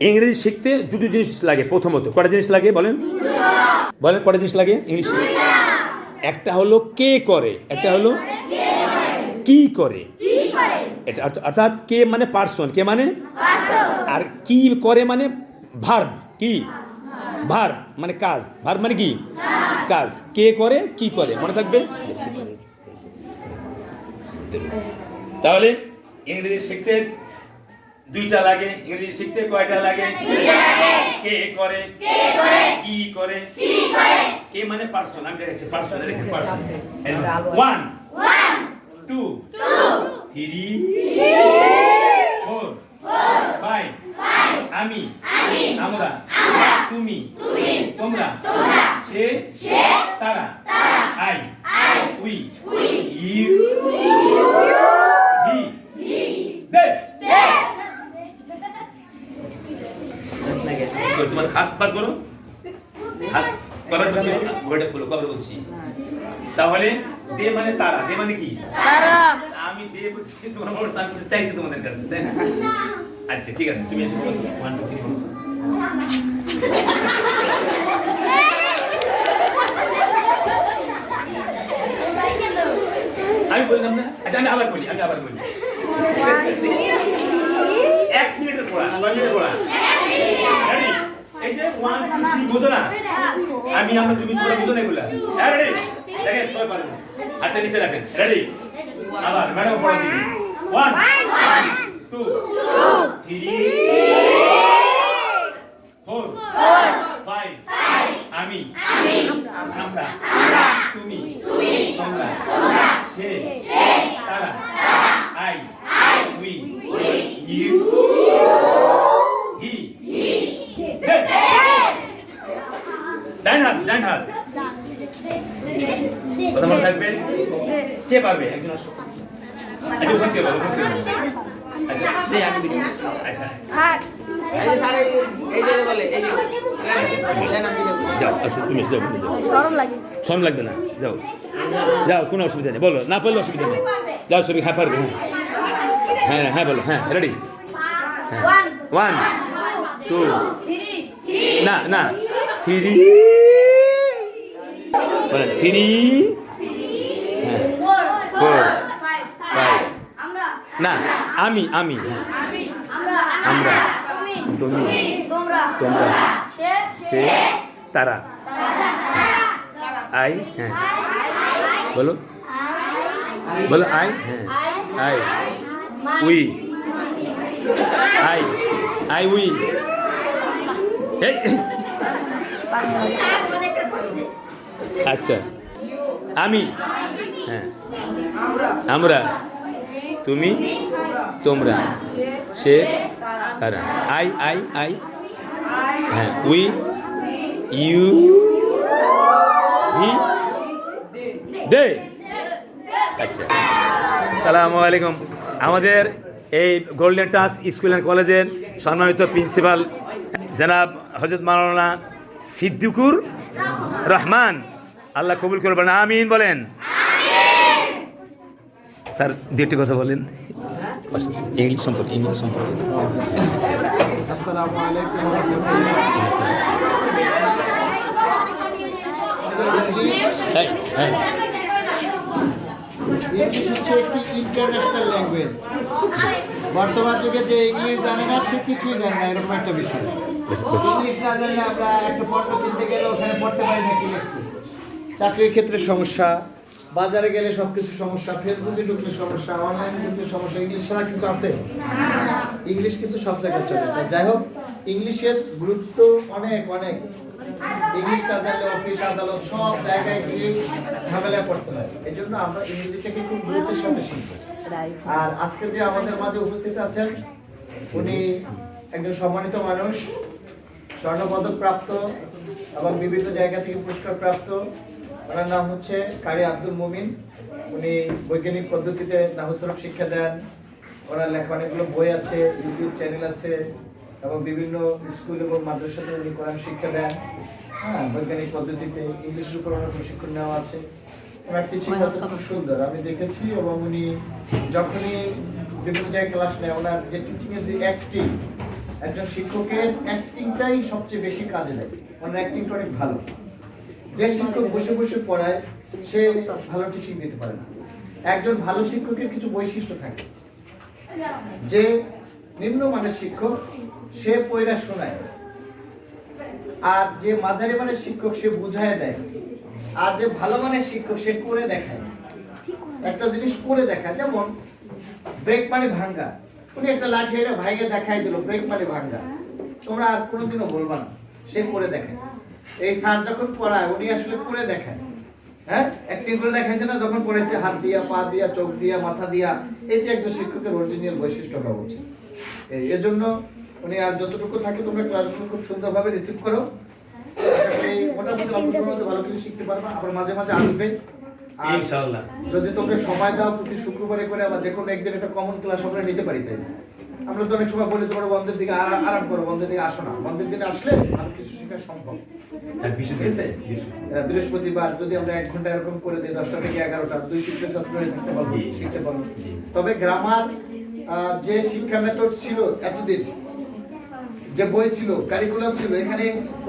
ইংরেজি শিখতে দুটো জিনিস লাগে প্রথমত, কটা জিনিস লাগে বলেন? বলেন কটা জিনিস লাগে ইংলিশ একটা হলো কে করে, একটা হলো কি করে। এটা অর্থ- অর্থাৎ কে মানে পার্সন, কে মানে? আর কি করে মানে ভার্ব কি? ভার্ব মানে কাজ ভার্ব মানে কি? কাজ। কে করে, কি করে, মনে থাকবে? তাহলে ইংরেজি শিখতে দুইটা লাগে ইংরেজি শিখতে কয়টা লাগে? কে করে? কি করে? কে মানে পার্সন আমি দেখাচ্ছি পার্সন দেখেন person one two three four five আমি আমরা তুমি তোমরা সে তারা I we you he they কই, তোমার হাত পার করো। হাত কবার বলছি ঘোড়াটা খুলো কবার বলছি? তাহলে দে মানে তারা দে মানে কি? আমি দে বলছি তোমার মোটর আমি চাইছি তোমাদের কাছে তাই না? আচ্ছা ঠিক আছে তুমি এসে ওয়ান টু থ্রি আমি বললাম না। আচ্ছা আমি আবার বলি আমি আবার বলি। এক মিনিটের পড়া কয় মিনিটের পড়া। Ready? এই যে ওয়ান টু থ্রি বোঝো না? আমি, আমরা তুমি তোমরা বুঝো না এগুলা। হ্যাঁ রেডি দেখেন, সবাই পারবেন হাতটা নিচে রাখেন। রেডি আবার ম্যাডাম পড়া দিবি। One two three four five আমি, আমরা, তুমি, তোমরা, সে, তারা I we you he they ডান হাত ডান হাত কথা মনে থাকবে কে পারবে? একজন আসো আচ্ছা ওখান থেকে বলো ওখান থেকে আচ্ছা। আচ্ছা। শরম লাগবে না যাও। যাও কোনো অসুবিধা নেই। বলো না পারলে অসুবিধা নেই। যাও সরি হ্যাঁ পারবে হ্যাঁ। হ্যাঁ হ্যাঁ বলো হ্যাঁ রেডি ওয়ান ওয়ান টু না না থ্রি বলেন থ্রি হ্যাঁ ফোর ফোর ফাইভ ফাইভ আমরা না আমি আমি হ্যাঁ, আমরা তুমি তুমি তোমরা সে তারা। আই হ্যাঁ। বলো। বলো আই হ্যাঁ। I. We. I I we. এই। আচ্ছা। আমি। হ্যাঁ। আমরা। তুমি, তোমরা। সে তারা। I I I. হ্যাঁ উই, ইউ, হি, দে। আচ্ছা। আসসালামু আলাইকুম। আমাদের এই গোল্ডেন টাচ স্কুল অ্যান্ড কলেজের সম্মানিত প্রিন্সিপাল জনাব হজরত মাওলানা সিদ্দিকুর রহমান। আল্লাহ কবুল করবেন আমিন, বলেন। স্যার দুটি কথা বলেন। ইংলিশ সম্পর্কে ইংলিশ সম্পর্কে। আসসালামু আলাইকুম ওয়া রাহমাতুল্লাহ। ইংলিশ ইংলিশ হচ্ছে একটি ইন্টারন্যাশনাল ল্যাঙ্গুয়েজ বর্তমান যুগে যে ইংলিশ জানে না সে কিছুই জানে না এরকম একটা বিষয়। ইংলিশ না জানলে আমরা একটা পণ্য কিনতে গেলে ওখানে পড়তে পারি না কি লিখছে? চাকরির ক্ষেত্রে সমস্যা বাজারে গেলে সব কিছু সমস্যা, ফেসবুকে ঢুকলে সমস্যা অনলাইনে ঢুকলে সমস্যা ইংলিশ ছাড়া কিছু আছে? ইংলিশ কিন্তু সব জায়গায় চলে। যাই হোক ইংলিশের গুরুত্ব অনেক অনেক। ইংলিশ না জানলে অফিস আদালত সব জায়গায় গিয়ে ঝামেলায় পড়তে হয়। এই জন্য আমরা ইংরেজিটাকে খুব গুরুত্বের সাথে শিখব। আর আজকে যে আমাদের মাঝে উপস্থিত আছেন, উনি একজন সম্মানিত মানুষ, স্বর্ণপদক প্রাপ্ত এবং বিভিন্ন জায়গা থেকে পুরস্কার প্রাপ্ত। ওনার নাম হচ্ছে কারি আব্দুল মুমিন। উনি বৈজ্ঞানিক পদ্ধতিতে নাহসরফ শিক্ষা দেন। ওনার লেখা অনেকগুলো বই আছে ইউটিউব চ্যানেল আছে এবং বিভিন্ন স্কুল এবং মাদ্রাসাতে উনি কোরআন শিক্ষা দেন। হ্যাঁ বৈজ্ঞানিক পদ্ধতিতে ইংলিশের উপর ওনার প্রশিক্ষণ নেওয়া আছে। ওনার টিচিং খুব সুন্দর আমি দেখেছি এবং উনি যখনই বিভিন্ন জায়গায় ক্লাস নেয় ওনার যে টিচিং এর যে অ্যাক্টিভ একজন শিক্ষকের অ্যাক্টিংটাই সবচেয়ে বেশি কাজে দেয়। ওনার অ্যাক্টিংটা অনেক ভালো। যে শিক্ষক বসে বসে পড়ায়, সে ভালো টিচিং দিতে পারে না। একজন ভালো শিক্ষকের কিছু বৈশিষ্ট্য থাকে। যে নিম্নমানের শিক্ষক, সে পয়রা শোনায়। আর যে মাঝারি মানের শিক্ষক, সে বুঝায় দেয়। আর যে ভালো মানের শিক্ষক, সে করে দেখায়। একটা জিনিস করে দেখায়। যেমন ব্রেক মানে ভাঙ্গা। উনি একটা লাঠি এটা ভাইকে দেখাই দিল ব্রেক মানে ভাঙ্গা। তোমরা আর কোনোদিনও বলবা না, সে করে দেখায়। এই স্যার যখন পড়ায় উনি আসলে করে দেখায় হ্যাঁ? অ্যাক্টিং করে দেখাইছে না যখন পড়েছে হাত দিয়া পা দিয়া চোখ দিয়া মাথা দিয়া এটি একজন শিক্ষকের অরিজিনাল এই এজন্য উনি আর যতটুকু থাকে তোমরা ক্লাসগুলো খুব সুন্দরভাবে রিসিভ করো। মোটামুটি অল্প মধ্যে ভালো কিছু শিখতে পারবা। আবার মাঝে মাঝে আসবে। ইনশাআল্লাহ। যদি তোমরা সময় দাও প্রতি শুক্রবারে করে আবার যে কোনো একদিন একটা কমন ক্লাস আমরা নিতে পারি তাই আমরা তো অনেক সময় বলি তোমার বন্ধের দিকে আরাম করো বন্ধের দিকে আসো না। বন্ধের দিনে আসলে আরও কিছু শেখা সম্ভব? আহ, বৃহস্পতিবার যদি আমরা এক ঘণ্টা এরকম করে দিই দশটা থেকে এগারোটা দুই শিক্ষা ছাত্র থাকতে পারব শিখতে পারব। তবে গ্রামার যে শিক্ষা মেথড ছিল এতদিন যে বই ছিল কারিকুলাম ছিল এখানে